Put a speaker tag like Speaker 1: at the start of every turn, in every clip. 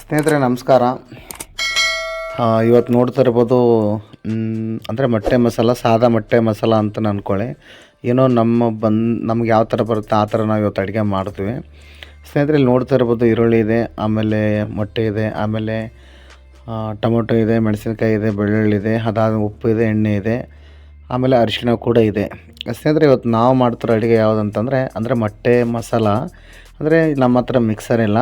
Speaker 1: ಸ್ನೇಹಿತರೆ, ನಮಸ್ಕಾರ. ಇವತ್ತು ನೋಡ್ತಾ ಇರ್ಬೋದು ಅಂದರೆ ಮೊಟ್ಟೆ ಮಸಾಲ, ಸಾದಾ ಮೊಟ್ಟೆ ಮಸಾಲ ಅಂತ ಅಂದ್ಕೊಳ್ಳಿ ಏನೋ ನಮ್ಮ ಬಂದು, ನಮ್ಗೆ ಯಾವ ಥರ ಬರುತ್ತೆ, ಆ ಥರ ನಾವು ಇವತ್ತು ಅಡುಗೆ ಮಾಡ್ತೀವಿ. ಸ್ನೇಹಿತರೆ, ಇಲ್ಲಿ ನೋಡ್ತಾ ಇರ್ಬೋದು, ಈರುಳ್ಳಿ ಇದೆ, ಆಮೇಲೆ ಮೊಟ್ಟೆ ಇದೆ, ಆಮೇಲೆ ಟೊಮೊಟೊ ಇದೆ, ಮೆಣಸಿನ್ಕಾಯಿ ಇದೆ, ಬೆಳ್ಳುಳ್ಳಿ ಇದೆ, ಅದಾದ ಉಪ್ಪು ಇದೆ, ಎಣ್ಣೆ ಇದೆ, ಆಮೇಲೆ ಅರಿಶಿಣ ಕೂಡ ಇದೆ. ಸ್ನೇಹಿತರೆ, ಇವತ್ತು ನಾವು ಮಾಡ್ತಿರೋ ಅಡುಗೆ ಯಾವುದಂತಂದರೆ ಅಂದರೆ ಮೊಟ್ಟೆ ಮಸಾಲ. ಅಂದರೆ ನಮ್ಮ ಹತ್ರ ಮಿಕ್ಸರ್ ಇಲ್ಲ.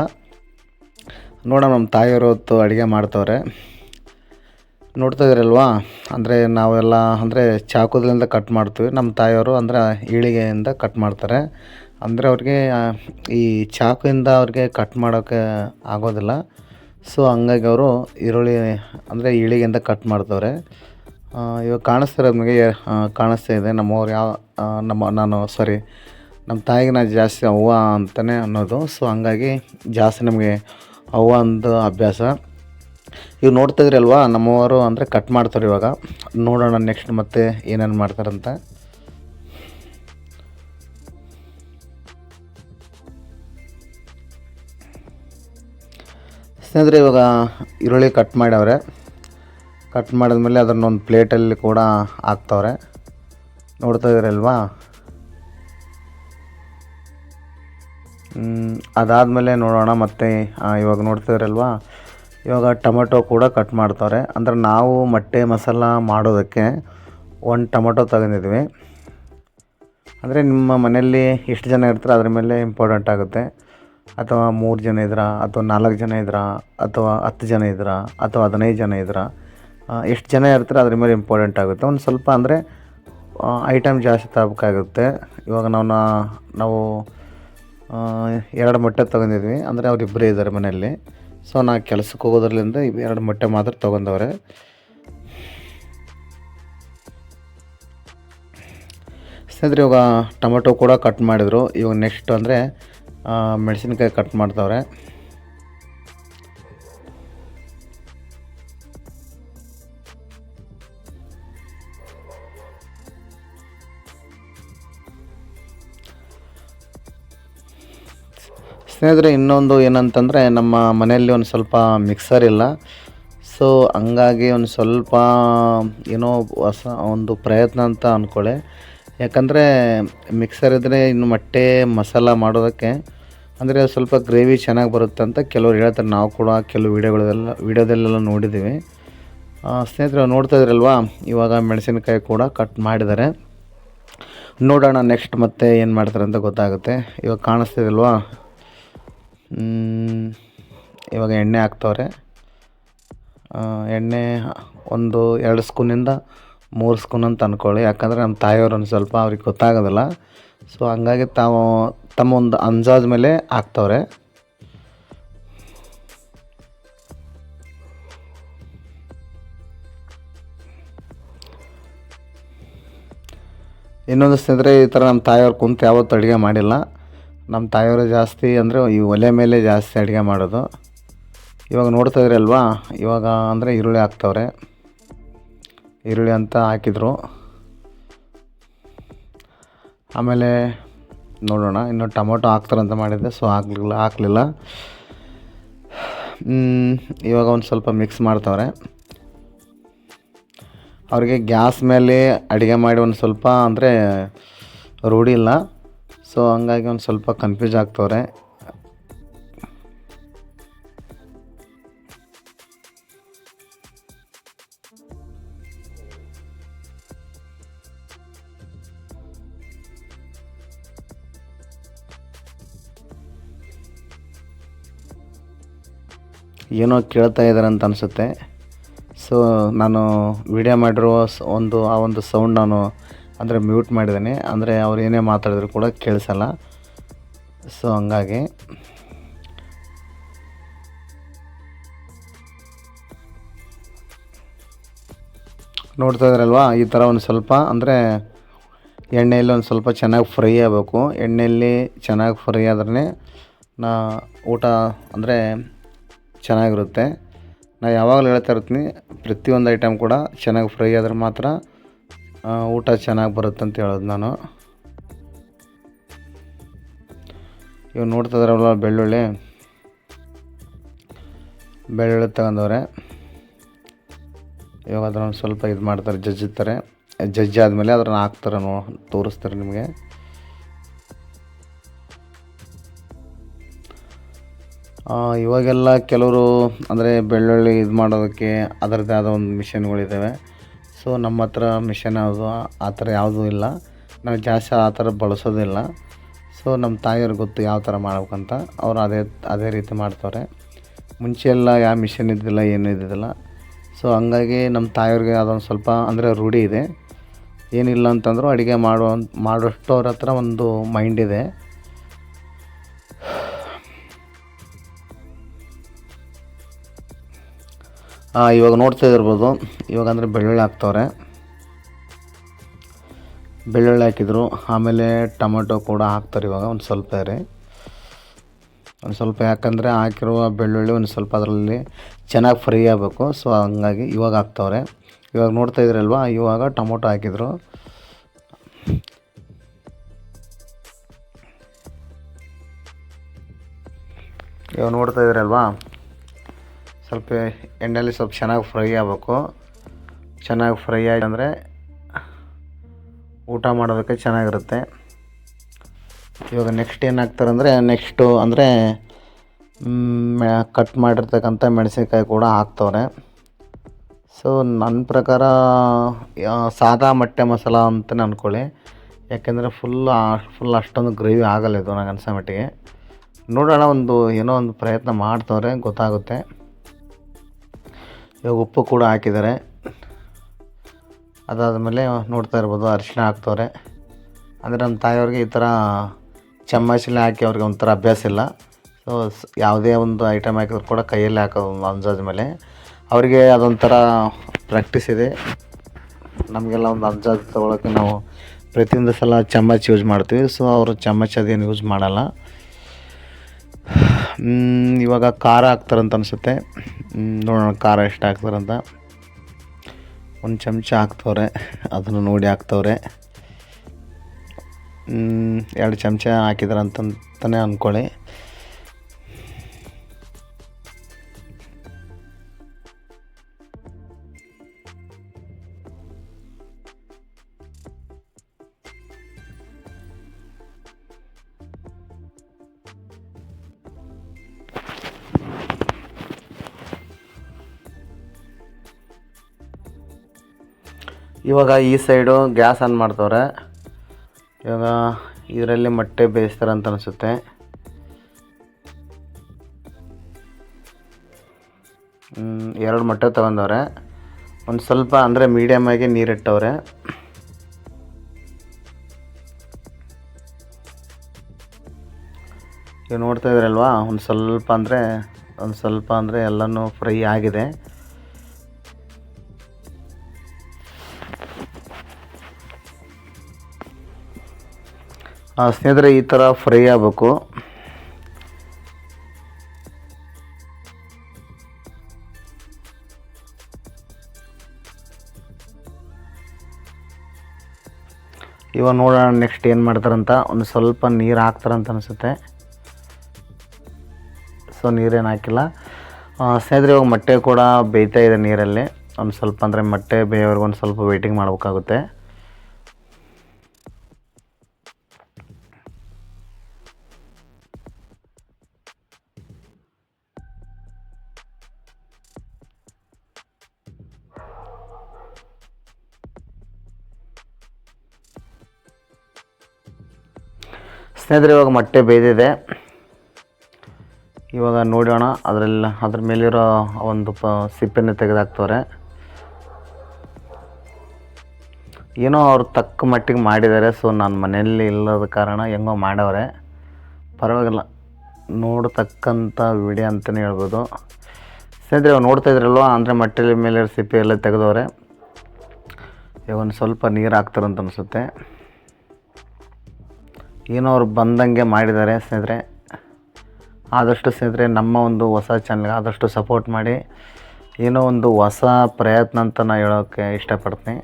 Speaker 1: ನೋಡೋಣ, ನಮ್ಮ ತಾಯಿಯವರು ಹೊತ್ತು ಅಡುಗೆ ಮಾಡ್ತವ್ರೆ. ನೋಡ್ತಾ ಇದ್ದೀರಲ್ವಾ? ಅಂದರೆ ನಾವೆಲ್ಲ, ಅಂದರೆ ಚಾಕುದಿಂದ ಕಟ್ ಮಾಡ್ತೀವಿ. ನಮ್ಮ ತಾಯಿಯವರು, ಅಂದರೆ ಈಳಿಗೆಯಿಂದ ಕಟ್ ಮಾಡ್ತಾರೆ. ಅಂದರೆ ಅವ್ರಿಗೆ ಈ ಚಾಕುಯಿಂದ ಅವ್ರಿಗೆ ಕಟ್ ಮಾಡೋಕ್ಕೆ ಆಗೋದಿಲ್ಲ. ಸೊ ಹಂಗಾಗಿ ಅವರು ಈರುಳ್ಳಿ, ಅಂದರೆ ಈಳಿಗೆಯಿಂದ ಕಟ್ ಮಾಡ್ತವ್ರೆ. ಇವಾಗ ಕಾಣಿಸ್ತಿರೋದು ನಿಮಗೆ ನಮಗೆ ಕಾಣಿಸ್ತಾ ಇದೆ. ನಮ್ಮವ್ರು ಯಾವ ನಮ್ಮ, ನಾನು ಸಾರಿ ನಮ್ಮ ತಾಯಿಗೆ ನಾನು ಜಾಸ್ತಿ ಅವ್ವ ಅಂತಲೇ ಅನ್ನೋದು. ಸೊ ಹಂಗಾಗಿ ಜಾಸ್ತಿ ನಮಗೆ ಅವ್ವ ಒಂದು ಅಭ್ಯಾಸ. ಇವು ನೋಡ್ತಾ ಇದ್ರಲ್ವಾ, ನಮ್ಮವರು ಅಂದರೆ ಕಟ್ ಮಾಡ್ತಾರೆ ಇವಾಗ. ನೋಡೋಣ ನೆಕ್ಸ್ಟ್ ಮತ್ತೆ ಏನೇನು ಮಾಡ್ತಾರಂತ. ಸ್ನೇಹಿತರೆ, ಇವಾಗ ಈರುಳ್ಳಿ ಕಟ್ ಮಾಡವ್ರೆ. ಕಟ್ ಮಾಡಿದ್ಮೇಲೆ ಅದನ್ನೊಂದು ಪ್ಲೇಟಲ್ಲಿ ಕೂಡ ಹಾಕ್ತವ್ರೆ. ನೋಡ್ತಾ ಇದ್ದೀರಲ್ವಾ ಅದಾದಮೇಲೆ ನೋಡೋಣ ಮತ್ತೆ ಇವಾಗ ನೋಡ್ತಿದ್ರಲ್ವಾ? ಇವಾಗ ಟೊಮೆಟೊ ಕೂಡ ಕಟ್ ಮಾಡ್ತಾರೆ. ಅಂದರೆ ನಾವು ಮೊಟ್ಟೆ ಮಸಾಲ ಮಾಡೋದಕ್ಕೆ ಒಂದು ಟೊಮೆಟೊ ತಗೊಂಡಿದ್ವಿ. ಅಂದರೆ ನಿಮ್ಮ ಮನೆಯಲ್ಲಿ ಎಷ್ಟು ಜನ ಇರ್ತಾರೆ? ಅದ್ರ ಮೇಲೆ ಇಂಪಾರ್ಟೆಂಟ್ ಆಗುತ್ತೆ. ಅಥವಾ ಮೂರು ಜನ ಇದ್ರಾ? ಅಥವಾ ನಾಲ್ಕು ಜನ ಇದ್ರಾ? ಅಥವಾ ಹತ್ತು ಜನ ಇದ್ರಾ? ಅಥವಾ ಹದಿನೈದು ಜನ ಇದ್ರಾ? ಎಷ್ಟು ಜನ ಇರ್ತಾರೆ? ಅದ್ರ ಮೇಲೆ ಇಂಪಾರ್ಟೆಂಟ್ ಆಗುತ್ತೆ. ಒಂದು ಸ್ವಲ್ಪ ಅಂದರೆ ಐಟಮ್ ಜಾಸ್ತಿ ತಗೋಬೇಕಾಗುತ್ತೆ. ಇವಾಗ ನಾವು ನಾವು ಎರಡು ಮೊಟ್ಟೆ ತೊಗೊಂಡಿದ್ವಿ. ಅಂದರೆ ಅವರಿಬ್ಬರೇ ಇದ್ದಾರೆ ಮನೆಯಲ್ಲಿ. ಸೊ ನಾ ಕೆಲಸಕ್ಕೆ ಹೋಗೋದ್ರಲ್ಲಿಂದ ಎರಡು ಮೊಟ್ಟೆ ಮಾತ್ರ ತೊಗೊಂಡವ್ರೆ. ಸ್ನೇಹಿತರೆ, ಇವಾಗ ಟೊಮೆಟೊ ಕೂಡ ಕಟ್ ಮಾಡಿದರು. ಇವಾಗ ನೆಕ್ಸ್ಟ್ ಅಂದರೆ ಮೆಣಸಿನ್ಕಾಯಿ ಕಟ್ ಮಾಡ್ತವ್ರೆ. ಸ್ನೇಹಿತರೆ, ಇನ್ನೊಂದು ಏನಂತಂದರೆ, ನಮ್ಮ ಮನೆಯಲ್ಲಿ ಒಂದು ಸ್ವಲ್ಪ ಮಿಕ್ಸರ್ ಇಲ್ಲ. ಸೊ ಹಂಗಾಗಿ ಒಂದು ಸ್ವಲ್ಪ, ಏನೋ ಹೊಸ ಒಂದು ಪ್ರಯತ್ನ ಅಂತ ಅಂದ್ಕೊಳ್ಳಿ ಯಾಕಂದರೆ ಮಿಕ್ಸರ್ ಇದ್ದರೆ ಇನ್ನು ಮೊಟ್ಟೆ, ಮಸಾಲ ಮಾಡೋದಕ್ಕೆ ಅಂದರೆ ಸ್ವಲ್ಪ ಗ್ರೇವಿ ಚೆನ್ನಾಗಿ ಬರುತ್ತೆ ಅಂತ ಕೆಲವರು ಹೇಳ್ತಾರೆ. ನಾವು ಕೂಡ ಕೆಲವು ವೀಡಿಯೋಗಳೆಲ್ಲ, ವೀಡಿಯೋದಲ್ಲೆಲ್ಲ ನೋಡಿದ್ದೀವಿ. ಸ್ನೇಹಿತರು, ನೋಡ್ತಾ ಇದ್ರಲ್ವಾ? ಇವಾಗ ಮೆಣಸಿನಕಾಯಿ ಕೂಡ ಕಟ್ ಮಾಡಿದ್ದಾರೆ. ನೋಡೋಣ ನೆಕ್ಸ್ಟ್ ಮತ್ತೆ ಏನು ಮಾಡ್ತಾರೆ ಅಂತ ಗೊತ್ತಾಗುತ್ತೆ. ಇವಾಗ ಕಾಣಿಸ್ತಿದಲ್ವಾ ಇವಾಗ ಎಣ್ಣೆ ಹಾಕ್ತವ್ರೆ. ಎಣ್ಣೆ ಒಂದು ಎರಡು ಸ್ಕೂನಿಂದ ಮೂರು ಸ್ಕೂನ್ ಅಂತ ಅಂದ್ಕೊಳ್ಳಿ ಯಾಕಂದರೆ ನಮ್ಮ ತಾಯಿಯವ್ರು ಒಂದು ಸ್ವಲ್ಪ ಅವ್ರಿಗೆ ಗೊತ್ತಾಗೋದಿಲ್ಲ. ಸೊ ಹಂಗಾಗಿ ತಾವು ತಮ್ಮ ಒಂದು ಅಂದಾಜು ಮೇಲೆ ಹಾಕ್ತವ್ರೆ. ಇನ್ನೊಂದು ಸ್ನೇಹಿತರೆ, ಈ ಥರ ನಮ್ಮ ತಾಯಿಯವ್ರು ಕುಂತು ಯಾವತ್ತೂ ಅಡುಗೆ ಮಾಡಿಲ್ಲ. ನಮ್ಮ ತಾಯಿಯವರು ಜಾಸ್ತಿ ಅಂದರೆ ಈ ಒಲೆ ಮೇಲೆ ಜಾಸ್ತಿ ಅಡುಗೆ ಮಾಡೋದು. ಇವಾಗ ನೋಡ್ತಾ ಇದ್ರಲ್ವಾ? ಇವಾಗ ಅಂದರೆ ಈರುಳ್ಳಿ ಹಾಕ್ತವ್ರೆ. ಈರುಳ್ಳಿ ಅಂತ ಹಾಕಿದರು. ಆಮೇಲೆ ನೋಡೋಣ, ಇನ್ನು ಟೊಮೊಟೊ ಹಾಕ್ತಾರಂತ ಮಾಡಿದ್ದೆ ಸೊ ಹಾಕ್ಲಿಲ್ಲ, ಹಾಕಲಿಲ್ಲ. ಇವಾಗ ಒಂದು ಸ್ವಲ್ಪ ಮಿಕ್ಸ್ ಮಾಡ್ತವ್ರೆ. ಅವ್ರಿಗೆ ಗ್ಯಾಸ್ ಮೇಲೆ ಅಡುಗೆ ಮಾಡಿ ಒಂದು ಸ್ವಲ್ಪ ಅಂದರೆ ರೂಢಿ ಇಲ್ಲ. ಸೊ ಹಂಗಾಗಿ ಒಂದು ಸ್ವಲ್ಪ ಕನ್ಫ್ಯೂಸ್ ಆಗ್ತವ್ರೆ. ಏನೋ ಕೇಳ್ತಾ ಇದ್ದಾರೆ ಅಂತ ಅನಿಸುತ್ತೆ. ಸೊ ನಾನು ವಿಡಿಯೋ ಮಾಡಿರೋ ಸ್- ಒಂದು ಆ ಒಂದು ಸೌಂಡ್ ನಾನು ಅಂದರೆ ಮ್ಯೂಟ್ ಮಾಡಿದ್ದೀನಿ. ಅಂದರೆ ಅವ್ರು ಏನೇ ಮಾತಾಡಿದ್ರು ಕೂಡ ಕೇಳಿಸಲ್ಲ. ಸೊ ಹಂಗಾಗಿ. ನೋಡ್ತಾ ಇದ್ರಲ್ವಾ? ಈ ಥರ ಒಂದು ಸ್ವಲ್ಪ, ಅಂದರೆ ಎಣ್ಣೆಯಲ್ಲಿ ಒಂದು ಸ್ವಲ್ಪ ಚೆನ್ನಾಗಿ ಫ್ರೈ ಆಗಬೇಕು. ಎಣ್ಣೆಯಲ್ಲಿ ಚೆನ್ನಾಗಿ ಫ್ರೈ ಆದ್ರೆ ನಾ ಊಟ, ಅಂದರೆ ಚೆನ್ನಾಗಿರುತ್ತೆ. ನಾ ಯಾವಾಗಲೂ ಹೇಳ್ತಾ ಇರ್ತೀನಿ, ಪ್ರತಿಯೊಂದು ಐಟಮ್ ಕೂಡ ಚೆನ್ನಾಗಿ ಫ್ರೈ ಆದ್ರೆ ಮಾತ್ರ ಊಟ ಚೆನ್ನಾಗಿ ಬರುತ್ತೆ ಅಂತ ಹೇಳೋದು ನಾನು. ಇವಾಗ ನೋಡ್ತಾ ಇದ್ರಲ್ಲ ಬೆಳ್ಳುಳ್ಳಿ? ಬೆಳ್ಳುಳ್ಳಿ ತಗೊಂಡವ್ರೆ. ಇವಾಗ ಅದನ್ನು ಸ್ವಲ್ಪ ಇದು ಮಾಡ್ತಾರೆ ಜಜ್ಜುತ್ತಾರೆ ಜಜ್ಜಿ ಆದಮೇಲೆ ಅದನ್ನು ಹಾಕ್ತಾರೆ ನೋ ತೋರಿಸ್ತಾರೆ ನಿಮಗೆ. ಇವಾಗೆಲ್ಲ ಕೆಲವರು ಅಂದರೆ ಬೆಳ್ಳುಳ್ಳಿ ಇದು ಮಾಡೋದಕ್ಕೆ ಅದರದ್ದೇ ಆದ ಒಂದು ಮಿಷನ್ಗಳಿದ್ದಾವೆ ಸೊ ನಮ್ಮ ಹತ್ರ ಮಿಷನ್ ಯಾವುದು ಆ ಥರ ಯಾವುದೂ ಇಲ್ಲ. ನಾವು ಜಾಸ್ತಿ ಆ ಥರ ಬಳಸೋದಿಲ್ಲ. ಸೊ ನಮ್ಮ ತಾಯಿಯವ್ರಿಗೆ ಗೊತ್ತು ಯಾವ ಥರ ಮಾಡ್ಬೇಕಂತ. ಅವ್ರು ಅದೇ ಅದೇ ರೀತಿ ಮಾಡ್ತಾರೆ ಮುಂಚೆ ಎಲ್ಲ ಯಾವ ಮಿಷನ್ ಇದ್ದಿಲ್ಲ, ಏನೂ ಇದ್ದಿದ್ದಿಲ್ಲ. ಸೊ ಹಂಗಾಗಿ ನಮ್ಮ ತಾಯಿಯವ್ರಿಗೆ ಅದೊಂದು ಸ್ವಲ್ಪ, ಅಂದರೆ ರೂಢಿ ಇದೆ. ಏನಿಲ್ಲ ಅಂತಂದರೂ ಅಡುಗೆ ಮಾಡೋ ಮಾಡೋಷ್ಟವ್ರ ಹತ್ರ ಒಂದು ಮೈಂಡ್ ಇದೆ. ಇವಾಗ ನೋಡ್ತಾ ಇರ್ಬೋದು. ಇವಾಗ ಅಂದರೆ ಬೆಳ್ಳುಳ್ಳಿ ಹಾಕ್ತವ್ರೆ. ಬೆಳ್ಳುಳ್ಳಿ ಹಾಕಿದ್ರು. ಆಮೇಲೆ ಟೊಮೆಟೊ ಕೂಡ ಹಾಕ್ತಾರೆ ಇವಾಗ, ಒಂದು ಸ್ವಲ್ಪ ರೀ. ಒಂದು ಸ್ವಲ್ಪ ಯಾಕಂದರೆ ಹಾಕಿರುವ ಬೆಳ್ಳುಳ್ಳಿ ಒಂದು ಸ್ವಲ್ಪ ಅದರಲ್ಲಿ ಚೆನ್ನಾಗಿ ಫ್ರೈ ಆಗಬೇಕು. ಸೊ ಹಂಗಾಗಿ ಇವಾಗ ಹಾಕ್ತವ್ರೆ. ಇವಾಗ ನೋಡ್ತಾ ಇದ್ರಲ್ವಾ? ಇವಾಗ ಟೊಮೊಟೊ ಹಾಕಿದ್ರು. ಇವಾಗ ನೋಡ್ತಾ ಇದ್ರಲ್ವಾ? ಸ್ವಲ್ಪ ಎಣ್ಣೆಯಲ್ಲಿ ಸ್ವಲ್ಪ ಚೆನ್ನಾಗಿ ಫ್ರೈ ಆಗಬೇಕು. ಚೆನ್ನಾಗಿ ಫ್ರೈ ಆಯ್ತು ಅಂದರೆ ಊಟ ಮಾಡೋದಕ್ಕೆ ಚೆನ್ನಾಗಿರುತ್ತೆ. ಇವಾಗ ನೆಕ್ಸ್ಟ್ ಏನು ಹಾಕ್ತಾರೆ ಅಂದರೆ ನೆಕ್ಸ್ಟು ಅಂದರೆ ಕಟ್ ಮಾಡಿರ್ತಕ್ಕಂಥ ಮೆಣಸಿನ್ಕಾಯಿ ಕೂಡ ಹಾಕ್ತವ್ರೆ. ಸೊ ನನ್ನ ಪ್ರಕಾರ ಸಾದಾ ಮೊಟ್ಟೆ ಮಸಾಲ ಅಂತಲೇ ಅಂದ್ಕೊಳ್ಳಿ ಯಾಕೆಂದರೆ ಫುಲ್ ಫುಲ್ ಅಷ್ಟೊಂದು ಗ್ರೇವಿ ಆಗಲ್ಲ ಇದು ನನಗೆ ಅನ್ಸೋ ಮಟ್ಟಿಗೆ. ನೋಡೋಣ, ಒಂದು ಏನೋ ಒಂದು ಪ್ರಯತ್ನ ಮಾಡ್ತವ್ರೆ, ಗೊತ್ತಾಗುತ್ತೆ. ಇವಾಗ ಉಪ್ಪು ಕೂಡ ಹಾಕಿದ್ದಾರೆ. ಅದಾದಮೇಲೆ ನೋಡ್ತಾ ಇರ್ಬೋದು ಅರಿಶಿನ ಹಾಕ್ತವ್ರೆ. ಅಂದರೆ ನಮ್ಮ ತಾಯಿಯವ್ರಿಗೆ ಈ ಥರ ಚಮಚಲ್ಲಿ ಹಾಕಿ ಅವ್ರಿಗೆ ಒಂಥರ ಅಭ್ಯಾಸ ಇಲ್ಲ. ಸೊ ಯಾವುದೇ ಒಂದು ಐಟಮ್ ಹಾಕಿದ್ರು ಕೂಡ ಕೈಯಲ್ಲಿ ಹಾಕೋದು ಅಂದಾಜು ಮೇಲೆ. ಅವರಿಗೆ ಅದೊಂಥರ ಪ್ರಾಕ್ಟೀಸ್ ಇದೆ. ನಮಗೆಲ್ಲ ಒಂದು ಅಂದಾಜು ತೊಗೊಳಕ್ಕೆ ನಾವು ಪ್ರತಿಯೊಂದು ಸಲ ಚಮ್ಮಚ್ ಯೂಸ್ ಮಾಡ್ತೀವಿ. ಸೊ ಅವರು ಚಮ್ಮಚ್ ಅದೇನು ಯೂಸ್ ಮಾಡಲ್ಲ. ಇವಾಗ ಖಾರ ಹಾಕ್ತಾರಂತ ಅನಿಸುತ್ತೆ. ನೋಡೋಣ ಖಾರ ಎಷ್ಟು ಹಾಕ್ತಾರಂತ. ಒಂದು ಚಮಚ ಹಾಕ್ತವ್ರೆ, ಅದನ್ನು ನೋಡಿ ಹಾಕ್ತವ್ರೆ. ಎರಡು ಚಮಚ ಹಾಕಿದಾರೆ ಅಂತಂತಾನೆ ಅಂದ್ಕೊಳ್ಳಿ ಇವಾಗ ಈ ಸೈಡು ಗ್ಯಾಸ್ ಆನ್ ಮಾಡ್ತವ್ರೆ. ಇವಾಗ ಇದರಲ್ಲಿ ಮೊಟ್ಟೆ ಬೇಯಿಸ್ತಾರೆ ಅಂತ ಅನಿಸುತ್ತೆ. ಎರಡು ಮೊಟ್ಟೆ ತಗೊಂಡವ್ರೆ. ಒಂದು ಸ್ವಲ್ಪ ಅಂದರೆ ಮೀಡಿಯಮ್ ಆಗಿ ನೀರಿಟ್ಟವ್ರೆ. ಈಗ ನೋಡ್ತಾ ಇದ್ರಲ್ವಾ? ಒಂದು ಸ್ವಲ್ಪ ಅಂದರೆ, ಒಂದು ಸ್ವಲ್ಪ ಅಂದರೆ ಎಲ್ಲನೂ ಫ್ರೈ ಆಗಿದೆ. ಸ್ನೇಹಿತರೆ, ಈ ಥರ ಫ್ರೈ ಆಗಬೇಕು. ಇವಾಗ ನೋಡೋಣ ನೆಕ್ಸ್ಟ್ ಏನು ಮಾಡ್ತಾರಂತ. ಒಂದು ಸ್ವಲ್ಪ ನೀರು ಹಾಕ್ತಾರಂತ ಅನಿಸುತ್ತೆ. ಸೊ ನೀರೇನು ಹಾಕಿಲ್ಲ. ಸ್ನೇಹಿತರೆ, ಇವಾಗ ಮೊಟ್ಟೆ ಕೂಡ ಬೇಯ್ತಾ ಇದೆ ನೀರಲ್ಲಿ. ಒಂದು ಸ್ವಲ್ಪ ಅಂದರೆ ಮೊಟ್ಟೆ ಬೇಯೋವರೆಗೂ ಒಂದು ಸ್ವಲ್ಪ ವೆಯ್ಟಿಂಗ್ ಮಾಡಬೇಕಾಗುತ್ತೆ. ಸ್ನೇಹಿತರೆ, ಇವಾಗ ಮೊಟ್ಟೆ ಬೇಯ್ದಿದೆ. ಇವಾಗ ನೋಡೋಣ, ಅದರಲ್ಲಿ, ಅದ್ರ ಮೇಲಿರೋ ಒಂದು ಪ, ಸಿಪ್ಪೆನ ತೆಗೆದಾಕ್ತವ್ರೆ. ಏನೋ ಅವ್ರು ತಕ್ಕ ಮಟ್ಟಿಗೆ ಮಾಡಿದ್ದಾರೆ, ಸೊ ನಾನು ಮನೆಯಲ್ಲಿ ಇಲ್ಲದ ಕಾರಣ ಹೆಂಗೋ ಮಾಡವ್ರೆ. ಪರವಾಗಿಲ್ಲ, ನೋಡತಕ್ಕಂಥ ವಿಡಿಯೋ ಅಂತಲೇ ಹೇಳ್ಬೋದು. ಸ್ನೇಹಿತರೆ, ಇವಾಗ ನೋಡ್ತಾ ಇದ್ರಲ್ವ, ಅಂದರೆ ಮೊಟ್ಟೆ ಮೇಲೆ ಸಿಪ್ಪೆ ಎಲ್ಲ ತೆಗೆದವ್ರೆ. ಇವಾಗ ಒಂದು ಸ್ವಲ್ಪ ನೀರು ಹಾಕ್ತಾರಂತ ಅನಿಸುತ್ತೆ. ಏನೋ ಅವ್ರು ಬಂದಂಗೆ ಮಾಡಿದ್ದಾರೆ ಸ್ನೇಹಿತರೆ. ಆದಷ್ಟು ಸ್ನೇಹಿತರೆ, ನಮ್ಮ ಒಂದು ಹೊಸ ಚಾನಲ್ಗೆ ಆದಷ್ಟು ಸಪೋರ್ಟ್ ಮಾಡಿ. ಏನೋ ಒಂದು ಹೊಸ ಪ್ರಯತ್ನ ಅಂತ ನಾನು ಹೇಳೋಕ್ಕೆ ಇಷ್ಟಪಡ್ತೀನಿ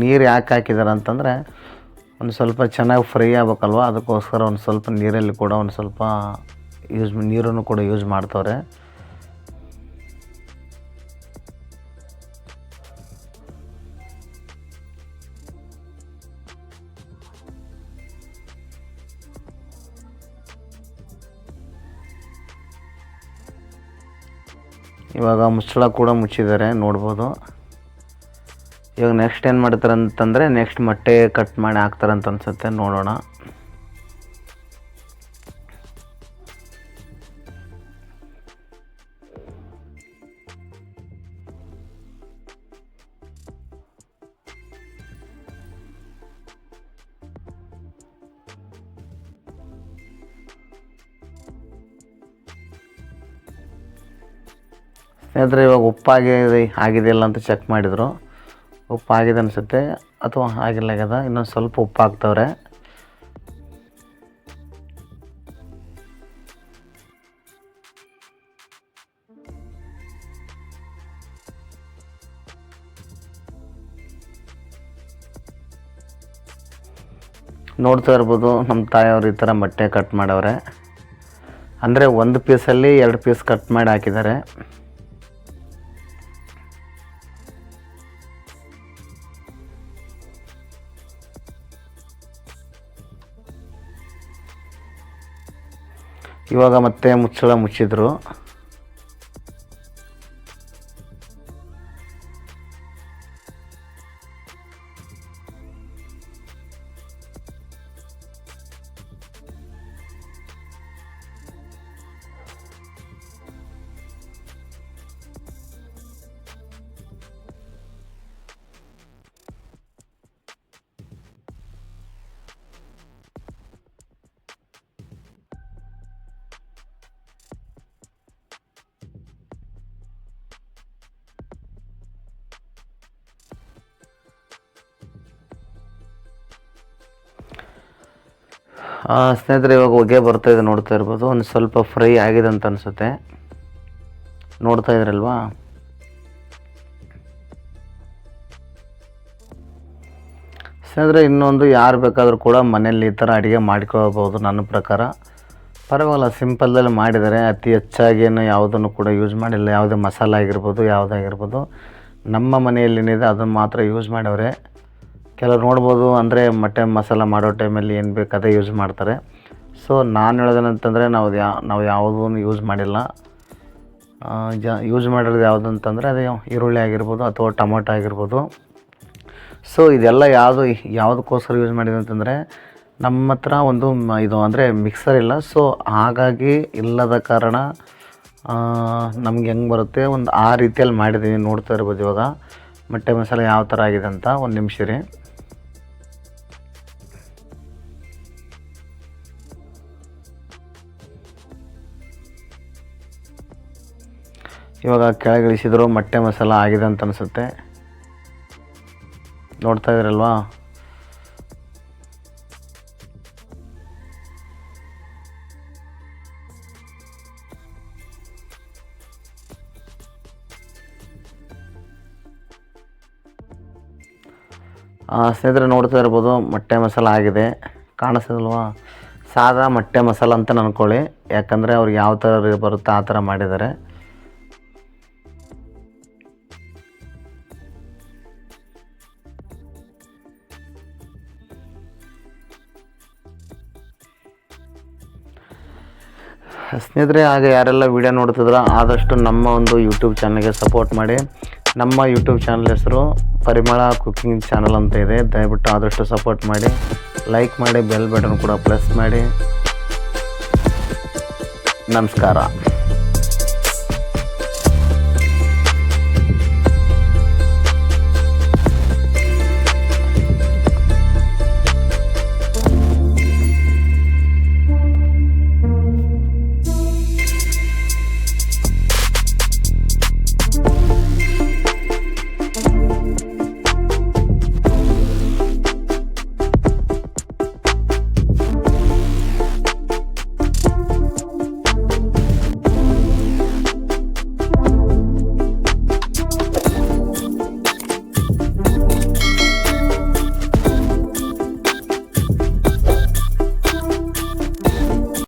Speaker 1: ನೀರು ಯಾಕೆ ಹಾಕಿದ್ದಾರೆ ಅಂತಂದರೆ, ಒಂದು ಸ್ವಲ್ಪ ಚೆನ್ನಾಗಿ ಫ್ರೈ ಆಗ್ಬೇಕಲ್ವ? ಅದಕ್ಕೋಸ್ಕರ ಒಂದು ಸ್ವಲ್ಪ ನೀರಲ್ಲಿ ಕೂಡ ಒಂದು ಸ್ವಲ್ಪ ಯೂಸ್ ನೀರನ್ನು ಕೂಡ ಯೂಸ್ ಮಾಡ್ತವ್ರೆ. ಇವಾಗ ಮುಚ್ಚಳ ಕೂಡ ಮುಚ್ಚಿದ್ದಾರೆ, ನೋಡ್ಬೋದು. ಇವಾಗ ನೆಕ್ಸ್ಟ್ ಏನು ಮಾಡ್ತಾರೆ ಅಂತಂದರೆ ನೆಕ್ಸ್ಟ್ ಮೊಟ್ಟೆ ಕಟ್ ಮಾಡಿ ಹಾಕ್ತಾರಂತ ಅನ್ಸುತ್ತೆ, ನೋಡೋಣ. ಸ್ನೇಹಿತರೆ ಇವಾಗ ಉಪ್ಪಾಗಿದೆ ಆಗಿದೆಯಲ್ಲ ಅಂತ ಚೆಕ್ ಮಾಡಿದರು. ಉಪ್ಪು ಆಗಿದೆ ಅನಿಸುತ್ತೆ. ಅಥವಾ ಆಗಿಲ್ಲ ಆಗ್ಯದ ಇನ್ನೊಂದು ಸ್ವಲ್ಪ ಉಪ್ಪು ಹಾಕ್ತವ್ರೆ. ನೋಡ್ತಾ ಇರ್ಬೋದು ನಮ್ಮ ತಾಯಿಯವರು ಈ ಥರ ಮೊಟ್ಟೆ ಕಟ್ ಮಾಡವ್ರೆ. ಅಂದರೆ ಒಂದು ಪೀಸಲ್ಲಿ ಎರಡು ಪೀಸ್ ಕಟ್ ಮಾಡಿ ಹಾಕಿದ್ದಾರೆ. ಇವಾಗ ಮತ್ತೆ ಮುಚ್ಚಳ ಮುಚ್ಚಿದ್ರು. ಸ್ನೇಹಿತರೆ, ಇವಾಗ ಹೊಗೆ ಬರ್ತಾ ಇದೆ ನೋಡ್ತಾ ಇರ್ಬೋದು. ಒಂದು ಸ್ವಲ್ಪ ಫ್ರೈ ಆಗಿದೆ ಅಂತ ಅನಿಸುತ್ತೆ. ನೋಡ್ತಾ ಇದ್ರಲ್ವಾ? ಸ್ನೇಹಿತರೆ, ಇನ್ನೊಂದು ಯಾರು ಬೇಕಾದರೂ ಕೂಡ ಮನೆಯಲ್ಲಿ ಈ ಥರ ಅಡುಗೆ ಮಾಡ್ಕೋಬೋದು ನನ್ನ ಪ್ರಕಾರ. ಪರವಾಗಿಲ್ಲ ಸಿಂಪಲ್ದಲ್ಲಿ ಮಾಡಿದರೆ ಅತಿ ಹೆಚ್ಚಾಗೇನು ಯಾವುದನ್ನು ಕೂಡ ಯೂಸ್ ಮಾಡಿಲ್ಲ. ಯಾವುದೇ ಮಸಾಲೆ ಆಗಿರ್ಬೋದು ಯಾವುದಾಗಿರ್ಬೋದು ನಮ್ಮ ಮನೆಯಲ್ಲಿ ಏನಿದೆ ಅದನ್ನು ಮಾತ್ರ ಯೂಸ್ ಮಾಡವ್ರೆ ಕೆಲವ್ರು ನೋಡ್ಬೋದು, ಅಂದರೆ ಮಟನ್ ಮಸಾಲ ಮಾಡೋ ಟೈಮಲ್ಲಿ ಏನು ಬೇಕು ಅದೇ ಯೂಸ್ ಮಾಡ್ತಾರೆ. ಸೊ ನಾನು ಹೇಳೋದೇನಂತಂದರೆ ನಾವು ಯಾ ನಾವು ಯಾವುದೂ ಯೂಸ್ ಮಾಡಿಲ್ಲ. ಜ ಯೂಸ್ ಮಾಡಿರೋದು ಯಾವುದು ಅಂತಂದರೆ ಅದೇ ಈರುಳ್ಳಿ ಆಗಿರ್ಬೋದು ಅಥವಾ ಟೊಮೊಟೊ ಆಗಿರ್ಬೋದು. ಸೊ ಇದೆಲ್ಲ ಯಾವುದು, ಯಾವುದಕ್ಕೋಸ್ಕರ ಯೂಸ್ ಮಾಡಿದೆ ಅಂತಂದರೆ ನಮ್ಮ ಹತ್ರ ಒಂದು ಇದು ಅಂದರೆ ಮಿಕ್ಸರ್ ಇಲ್ಲ. ಸೊ ಹಾಗಾಗಿ ಇಲ್ಲದ ಕಾರಣ ನಮ್ಗೆ ಹೆಂಗೆ ಬರುತ್ತೆ ಒಂದು ಆ ರೀತಿಯಲ್ಲಿ ಮಾಡಿದ್ದೀನಿ ನೋಡ್ತಾ ಇರ್ಬೋದು ಇವಾಗ. ಮೊಟ್ಟೆ ಮಸಾಲೆ ಯಾವ ಥರ ಆಗಿದೆ ಅಂತ ಒಂದು ನಿಮಿಷ ರೀ ಇವಾಗ ಕೆಳಗಿಳಿಸಿದ್ರು ಮೊಟ್ಟೆ ಮಸಾಲ ಆಗಿದೆ ಅಂತ ಅನಿಸುತ್ತೆ. ನೋಡ್ತಾ ಇದ್ರಲ್ವಾ? ಸ್ನೇಹಿತರೆ ನೋಡ್ತಾ ಇರ್ಬೋದು ಮೊಟ್ಟೆ ಮಸಾಲ ಆಗಿದೆ. ಕಾಣಿಸ್ತದಲ್ವಾ? ಸಾದಾ ಮೊಟ್ಟೆ ಮಸಾಲ ಅಂತ ಅಂದ್ಕೊಳ್ಳಿ ಯಾಕಂದರೆ ಅವ್ರಿಗೆ ಯಾವ ಥರ ಬರುತ್ತೆ ಆ ಥರ ಮಾಡಿದ್ದಾರೆ. ಸ್ನೇಹಿತರೆ, ಹಾಗೆ ಯಾರೆಲ್ಲ ವಿಡಿಯೋ ನೋಡ್ತಿದ್ರ, ಆದಷ್ಟು ನಮ್ಮ ಒಂದು ಯೂಟ್ಯೂಬ್ ಚಾನಲ್ಗೆ ಸಪೋರ್ಟ್ ಮಾಡಿ. ನಮ್ಮ ಯೂಟ್ಯೂಬ್ ಚಾನಲ್ ಹೆಸರು ಪರಿಮಳ ಕುಕ್ಕಿಂಗ್ ಚಾನಲ್ ಅಂತ ಇದೆ. ದಯವಿಟ್ಟು ಆದಷ್ಟು ಸಪೋರ್ಟ್ ಮಾಡಿ. ಲೈಕ್ ಮಾಡಿ ಬೆಲ್ ಬಟನ್ ಕೂಡ ಪ್ರೆಸ್ ಮಾಡಿ. ನಮಸ್ಕಾರ.